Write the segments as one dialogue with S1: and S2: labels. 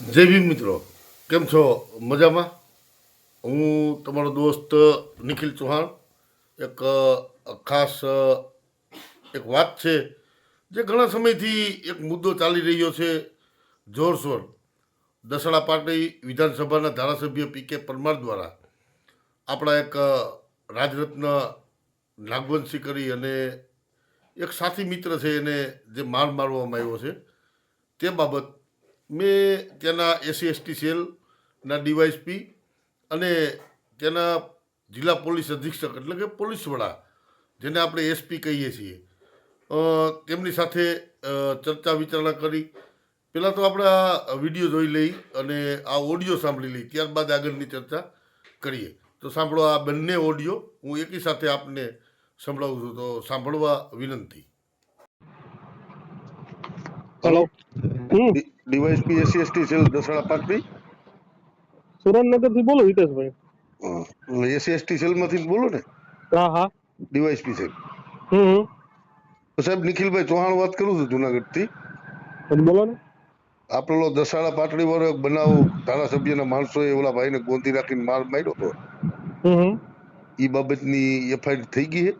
S1: ભીમ મિત્રો. કેમ છો? મજામાં? હું તમારો દોસ્ત નિખિલ ચૌહાણ. એક ખાસ એક વાત છે જે ઘણા સમયથી એક મુદ્દો ચાલી રહ્યો છે. જોરશોર દસડા પાર્ટી વિધાનસભાના ધારાસભ્ય પી કે પરમાર દ્વારા આપણા એક રાજરત્ન નાગવંશી કરી અને એક સાથી મિત્ર છે એને જે માર મારવામાં આવ્યો છે તે બાબત મેં ત્યાંના એસસી એસટી સેલના ડીવાયસપી અને ત્યાંના જિલ્લા પોલીસ અધિક્ષક એટલે કે પોલીસ વડા જેને આપણે એસપી કહીએ છીએ તેમની સાથે ચર્ચા વિચારણા કરી. પહેલાં તો આપણે આ વીડિયો જોઈ લઈ અને આ ઓડિયો સાંભળી લઈ ત્યારબાદ આગળની ચર્ચા કરીએ. તો સાંભળો આ બંને ઓડિયો હું એકી સાથે આપને સંભળાવું છું. તો સાંભળવા વિનંતી.
S2: Hello
S1: DYSP SC ST cell Dasada party
S2: સુરેન્દ્રનગરથી બોલો હિતેશભાઈ.
S1: એસસી એસટી સેલમાંથી બોલો ને?
S2: હા હા.
S1: ડીવાયસપી સાહેબ
S2: હમ
S1: સાહેબ નિખિલભાઈ ચૌહાણ વાત કરું છું જુનાગઢથી.
S2: થી બોલો ને.
S1: આપણો દસાડા પાટડી વાળો એક બનાવ ધારાસભ્યના એ ઓલા ભાઈને ગોંધી રાખીને માર માર્યો હતો. એ બાબતની એફઆઈઆર થઈ ગઈ છે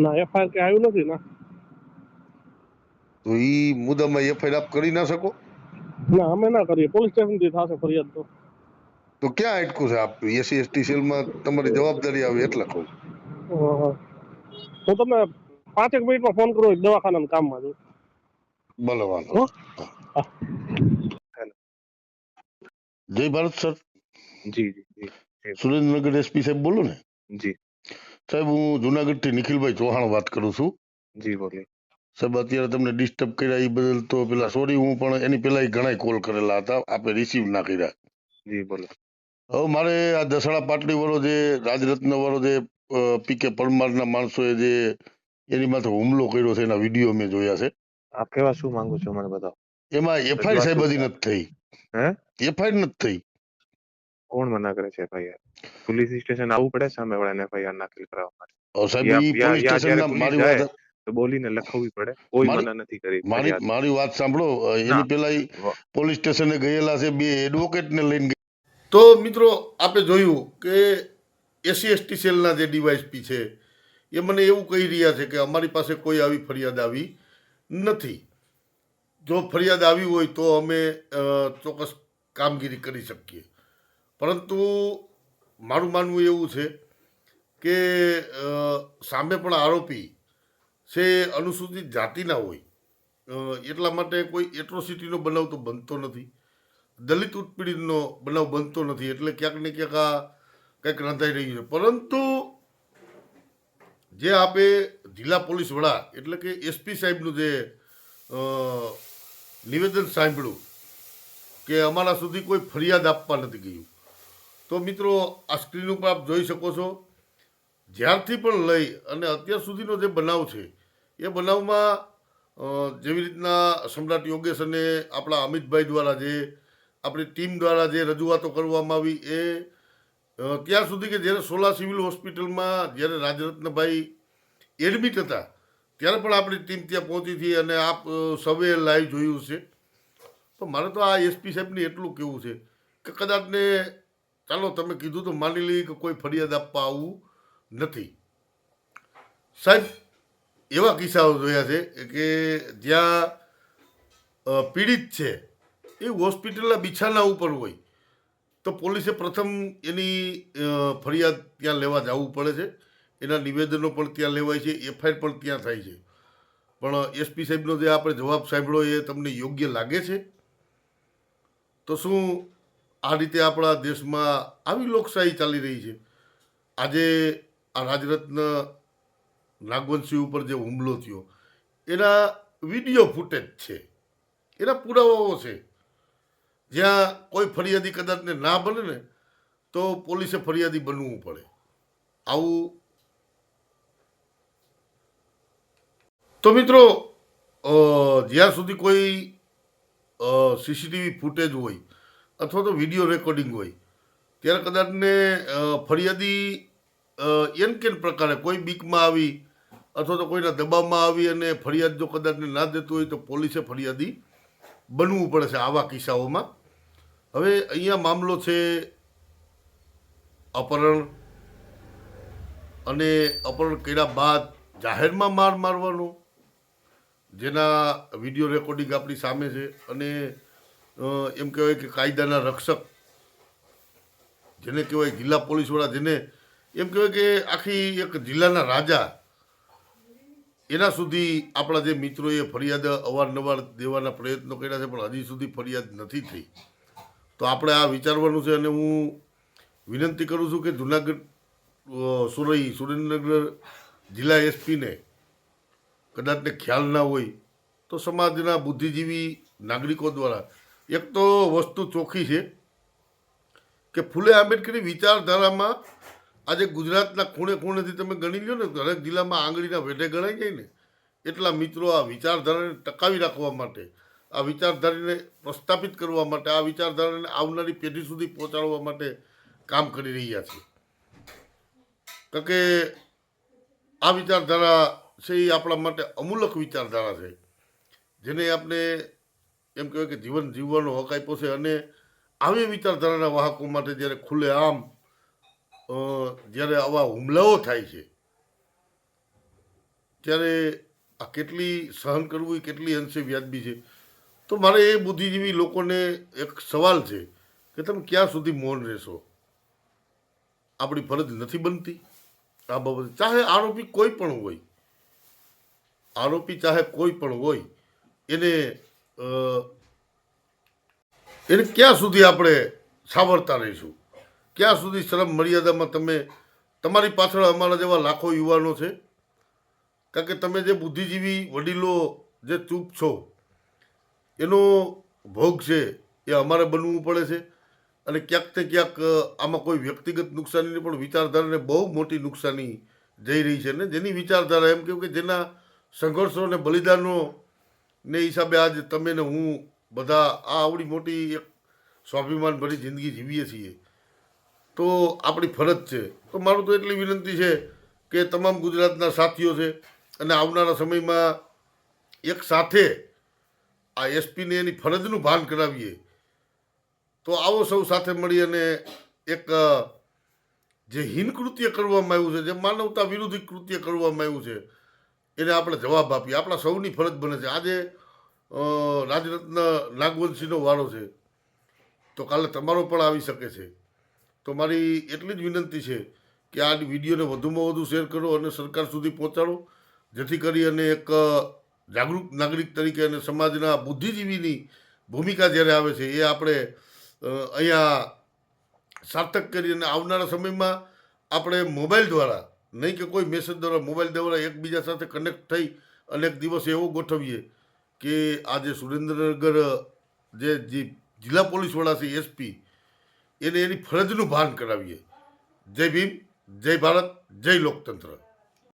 S2: ના એફઆઈઆર કે આવ્યું નથી ના.
S1: તો એ મુદ્દામાં એફઆઈઆર આપ કરી ના શકો?
S2: ના અમે ના કરીએ. પોલીસ સ્ટેશનથી થશે ફરિયાદ તો.
S1: તો ક્યાં અટકું છે આપ? એસી એસટી સેલમાં તમારી જવાબદારી આવે એટલે કહું
S2: હા, તમને પાંચેક મિનિટમાં ફોન કરું દવાખાના કામમાં છું
S1: ભલે વાંધો. જય ભારત સર.
S3: જી જી. જી.
S1: સુરેન્દ્રનગર એસપી સાહેબ બોલો ને.
S3: જી.
S1: સાહેબ હું જુનાગઢથી નિખિલભાઈ ચૌહાણ વાત કરું છું.
S3: જી બોલીએ.
S1: સાહેબ અત્યારે તમને ડિસ્ટર્બ કર્યા એ બદલ તો પેલા સોરી હું પણ એની પેલા ઘણા કોલ કરેલા હતા આપે રિસીવ ના કર્યા.
S3: જી બોલો.
S1: હવે મારે આ દસડા પાટડી વાળો જે રાજરત્ન વાળો જે પીકે પરમારના માણસોએ જે એની માથે હુમલો કર્યો છે એના વીડિયો મેં જોયા છે.
S3: આપ કેવા શું માંગો છો મને બતાવો?
S1: એમાં એફઆઈઆર સાહેબ બધી નથી થઈ.
S3: હે?
S1: એફઆઈઆર નથી થઈ.
S3: કોણ મના કરે છે એફઆઈઆર? પોલીસ સ્ટેશન આવવું પડે સામે વાળાને એફઆઈઆર દાખલ કરાવવા માટે.
S1: સાહેબ પોલીસ
S3: પોલીસ
S1: મારી વાત
S3: બોલીને લખાવવી પડે. કોઈ મના નથી કરી
S1: મારી મારી વાત સાંભળો એની. પેલા પોલીસ સ્ટેશને ગયેલા છે બે એડવોકેટને લઈને તો મિત્રો આપણે જોયું કે એસસી એસટી સેલના જે ડીવાયસપી છે એ મને એવું કહી રહ્યા છે કે અમારી પાસે કોઈ આવી ફરિયાદ આવી નથી. જો ફરિયાદ આવી હોય તો અમે ચોક્કસ કામગીરી કરી શકીએ. પરંતુ મારું માનવું એવું છે કે સામે પણ આરોપી છે, અનુસૂચિત જાતિના હોય. એટલા માટે કોઈ એટ્રોસિટીનો બનાવ તો બનતો નથી. દલિત ઉત્પીડનનો બનાવ બનતો નથી, એટલે ક્યાંક ને ક્યાંક આ કંઈક રંધાઈ રહ્યું છે. પરંતુ જે આપે જિલ્લા પોલીસ વડા, એટલે કે એસપી સાહેબનું જે નિવેદન સાંભળ્યું કે અમારા સુધી કોઈ ફરિયાદ આપવા નથી ગયું. તો મિત્રો, આ સ્ક્રીન ઉપર આપ જોઈ શકો છો. જ્યારથી પણ લઈ અને અત્યાર સુધીનો જે બનાવ છે એ બનાવમાં જેવી રીતના સમ્રાટ યોગેશ અને આપણા અમિતભાઈ દ્વારા જે આપણી ટીમ દ્વારા જે રજૂઆતો કરવામાં આવી એ ત્યાં સુધી કે જ્યારે સોલા સિવિલ હોસ્પિટલમાં જ્યારે રાજરત્નભાઈ એડમિટ હતા, ત્યારે પણ આપણી ટીમ ત્યાં પહોંચી હતી અને આપ સૌએ લાઈવ જોયું છે. તો મારે તો આ એસપી સાહેબને એટલું કહેવું છે કે કદાચને ચાલો તમે કીધું તો માની લઈએ કે કોઈ ફરિયાદ આપવા આવું નથી. સાહેબ એવા કિસ્સાઓ જોયા છે કે જ્યાં પીડિત છે, એ હોસ્પિટલના બિછાના ઉપર હોય, તો પોલીસે પ્રથમ એની ફરિયાદ ત્યાં લેવા જવું પડે છે. એના નિવેદનો પણ ત્યાં લેવાય છે, એફઆઈઆર પણ ત્યાં થાય છે. પણ એસપી સાહેબનો જે આપણે જવાબ સાંભળ્યો એ તમને યોગ્ય લાગે છે? તો શું આ રીતે આપણા દેશમાં આવી લોકશાહી ચાલી રહી છે? આજે આ રાજરત્ન નાગવંશી ઉપર જે હુમલો થયો, એના વીડિયો ફૂટેજ છે. એના પુરાવાઓ છે. જ્યાં કોઈ ફરિયાદી કદાચને ના બને ને, તો પોલીસે ફરિયાદી બનવું પડે. આવું. તો મિત્રો જ્યાં સુધી કોઈ સીસીટીવી ફૂટેજ હોય અથવા તો વીડિયો રેકોર્ડિંગ હોય, ત્યારે કદાચને ફરિયાદી એન કેન પ્રકારે કોઈ બીકમાં આવી અથવા તો કોઈના દબાવમાં આવી અને ફરિયાદ જો કદાચને ના દેતું હોય તો પોલીસે ફરિયાદી બનવું પડે છે આવા કિસ્સાઓમાં. હવે અહીંયા મામલો છે અપહરણ અને અપહરણ કર્યા બાદ જાહેરમાં માર મારવાનો, જેના વીડિયો રેકોર્ડિંગ આપણી સામે છે અને એમ કહેવાય કે કાયદાના રક્ષક, જેને કહેવાય જિલ્લા પોલીસવાળા, જેને એમ કહેવાય કે આખી એક જિલ્લાના રાજા એના સુધી આપણા જે મિત્રોએ ફરિયાદ અવારનવાર દેવાના પ્રયત્નો કર્યા છે, પણ હજી સુધી ફરિયાદ નથી થઈ. તો આપણે આ વિચારવાનું છે અને હું વિનંતી કરું છું કે જુનાગઢ સુરઈ સુરેન્દ્રનગર જિલ્લા એસપીને કદાચને ખ્યાલ ના હોય તો સમાજના બુદ્ધિજીવી નાગરિકો દ્વારા એક તો વસ્તુ ચોખ્ખી છે કે ફૂલે આંબેડકરની વિચારધારામાં આજે ગુજરાતના ખૂણે ખૂણેથી તમે ગણી લો ને દરેક જિલ્લામાં આંગળીના વેઢે ગણાઈ જાય ને. એટલા મિત્રો આ વિચારધારાને ટકાવી રાખવા માટે, આ વિચારધારાને પ્રસ્થાપિત કરવા માટે, આ વિચારધારાને આવનારી પેઢી સુધી પહોંચાડવા માટે કામ કરી રહ્યા છે. કારણ કે આ વિચારધારા છે એ આપણા માટે અમૂલક વિચારધારા છે. જેને આપણે એમ કહેવાય કે જીવન જીવવાનો હક આપ્યો છે અને આવી વિચારધારાના વાહકો માટે જ્યારે ખુલ્લે આમ જ્યારે આવા હુમલાઓ થાય છે, ત્યારે આ કેટલી સહન કરવું એ કેટલી અંશે વ્યાજબી છે? તો મારે એ બુદ્ધિજીવી લોકોને એક સવાલ છે કે તમે ક્યાં સુધી મૌન રહેશો? આપણી ફરજ નથી બનતી. આ બાબતે ચાહે આરોપી કોઈ પણ હોય, આરોપી ચાહે કોઈ પણ હોય, એને એને ક્યાં સુધી આપણે સાવરતા રહીશું? ક્યાં સુધી શરમ મર્યાદામાં તમે, તમારી પાછળ અમારા જેવા લાખો યુવાનો છે? કારણ કે તમે જે બુદ્ધિજીવી વડીલો જે ચૂપ છો, એનો ભોગ છે, એ અમારે બનવું પડે છે. અને ક્યાંક ને ક્યાંક આમાં કોઈ વ્યક્તિગત નુકસાનીની પણ વિચારધારાને બહુ મોટી નુકસાની જઈ રહી છે. ને જેની વિચારધારા એમ કહ્યું કે જેના સંઘર્ષો અને બલિદાનો ને હિસાબે આજ તમે ને હું બધા આ આવડી મોટી એક સ્વાભિમાન ભરી જિંદગી જીવીએ છીએ. તો આપણી ફરજ છે. તો મારું તો એટલી વિનંતી છે કે તમામ ગુજરાતના સાથીઓ છે અને આવનારા સમયમાં એક સાથે આ એસપીને એની ફરજનું ભાન કરાવીએ. તો આવો સૌ સાથે મળી અને એક જે હીન કૃત્ય કરવામાં આવ્યું છે, જે માનવતા વિરોધી કૃત્ય કરવામાં આવ્યું છે, એને આપણે જવાબ આપીએ. આપણા સૌની ફરજ બને છે. આજે રાજરત્ન નાગવંશીનો વારો છે. તો કાલે તમારો પણ આવી શકે છે. તો મારી એટલી જ વિનંતી છે કે આ વિડીયોને વધુમાં વધુ શેર કરો અને સરકાર સુધી પહોંચાડો. જેથી કરી અને એક જાગૃત નાગરિક તરીકે અને સમાજના બુદ્ધિજીવીની ભૂમિકા જ્યારે આવે છે, એ આપણે અહીંયા સાર્થક કરી અને આવનારા સમયમાં આપણે મોબાઈલ દ્વારા, નહીં કે કોઈ મેસેજ દ્વારા, મોબાઈલ દ્વારા એકબીજા સાથે કનેક્ટ થઈ અને એક દિવસ એવો ગોઠવીએ કે આજે સુરેન્દ્રનગર જે જિલ્લા જિલ્લા પોલીસવાળા છે એસપી એને એની ફરજનું ભાન કરાવીએ. જય ભીમ જય ભારત જય લોકતંત્ર.